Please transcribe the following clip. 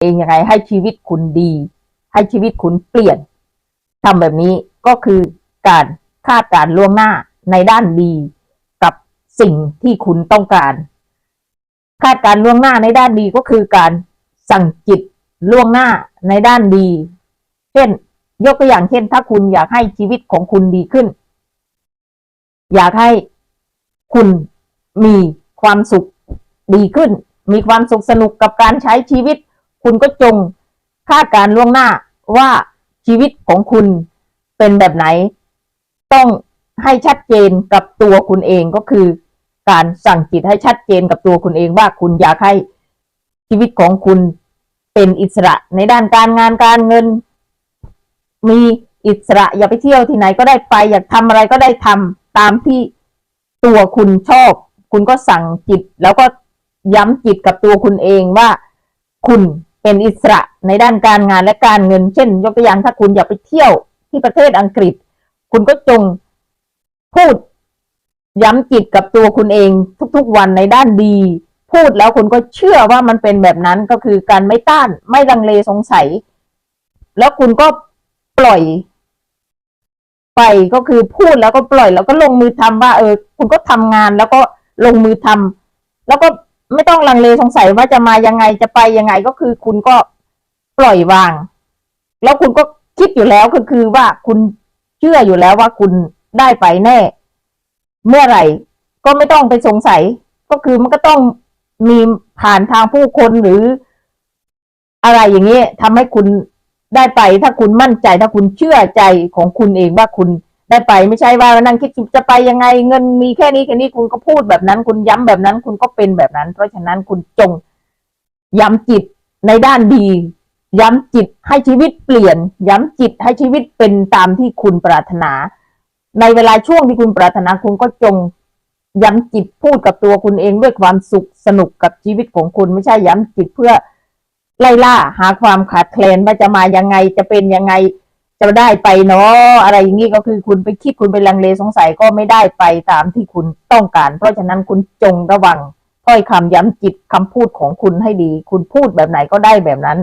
เองยังไงให้ชีวิตคุณดี ให้ชีวิตคุณเปลี่ยนทำแบบนี้ก็คือการคาดการล่วงหน้าในด้านดีกับสิ่งที่คุณต้องการ คาดการล่วงหน้าในด้านดีก็คือการสั่งจิตล่วงหน้าในด้านดี เช่น ยกตัวอย่างเช่น ถ้าคุณอยากให้ชีวิตของคุณดีขึ้น อยากให้คุณมีความสุขดีขึ้น มีความสุขสนุกกับการใช้ชีวิต คุณก็จงคาดการล่วงหน้าว่าชีวิตของคุณเป็นแบบไหน ต้องให้ชัดเจนกับตัวคุณเองก็คือ การสั่งจิตให้ชัดเจนกับตัวคุณเองว่าคุณอยากให้ชีวิตของคุณเป็นอิสระในด้านการงานการเงิน มีอิสระอย่าไปเที่ยวที่ไหนก็ได้ไป อยากทำอะไรก็ได้ทำตามที่ตัวคุณชอบ คุณก็สั่งจิตแล้วก็ย้ำจิตกับตัวคุณเองว่าคุณ เป็นอิสระในด้านการงานและการเงิน เช่น ยกตัวอย่างถ้าคุณอยากไปเที่ยวที่ประเทศอังกฤษ คุณก็จงพูดย้ำจิตกับตัวคุณเองทุกๆวันในด้านดี พูดแล้วคุณก็เชื่อว่ามันเป็นแบบนั้นก็คือการไม่ต้านไม่ลังเลสงสัย แล้วคุณก็ปล่อย ไปก็คือพูดแล้วก็ปล่อย แล้วก็ลงมือทำว่า เออ คุณก็ทำงานแล้วก็ลงมือทำแล้วก็ ไม่ต้องลังเลสงสัยว่าจะมายังไงจะไปยังไงก็คือคุณก็ปล่อยวาง แล้วคุณก็คิดอยู่แล้วก็คือว่าคุณเชื่ออยู่แล้วว่าคุณได้ไปแน่ เมื่อไหร่ ก็ไม่ต้องไปสงสัย ก็คือมันก็ต้องมีผ่านทางผู้คนหรือ อะไรอย่างนี้ทำให้คุณได้ไป ถ้าคุณมั่นใจถ้าคุณเชื่อใจของคุณเองว่าคุณ ได้ไปไม่ใช่ว่านั่งคิดจะไปยังไงเงินมีแค่นี้แค่นี้คุณก็พูดแบบนั้น คุณย้ำแบบนั้น คุณก็เป็นแบบนั้น เพราะฉะนั้นคุณจงย้ำจิตในด้านดี ย้ำจิตให้ชีวิตเปลี่ยน ย้ำจิตให้ชีวิตเป็นตามที่คุณปรารถนา ในเวลาช่วงที่คุณปรารถนาคุณก็จงย้ำจิตพูดกับตัวคุณเองด้วยความสุขสนุกกับชีวิตของคุณ ไม่ใช่ย้ำจิตเพื่อไล่ล่าหาความขาดแคลนว่าจะมายังไงจะเป็นยังไง จะได้ไปเนาะอะไรอย่างนี้ก็คือคุณไปคิดคุณไปลังเลสงสัยก็ไม่ได้ไปตามที่คุณต้องการ เพราะฉะนั้นคุณจงระวังถ้อยคำย้ำจิตคำพูดของคุณให้ดี คุณพูดแบบไหนก็ได้แบบนั้น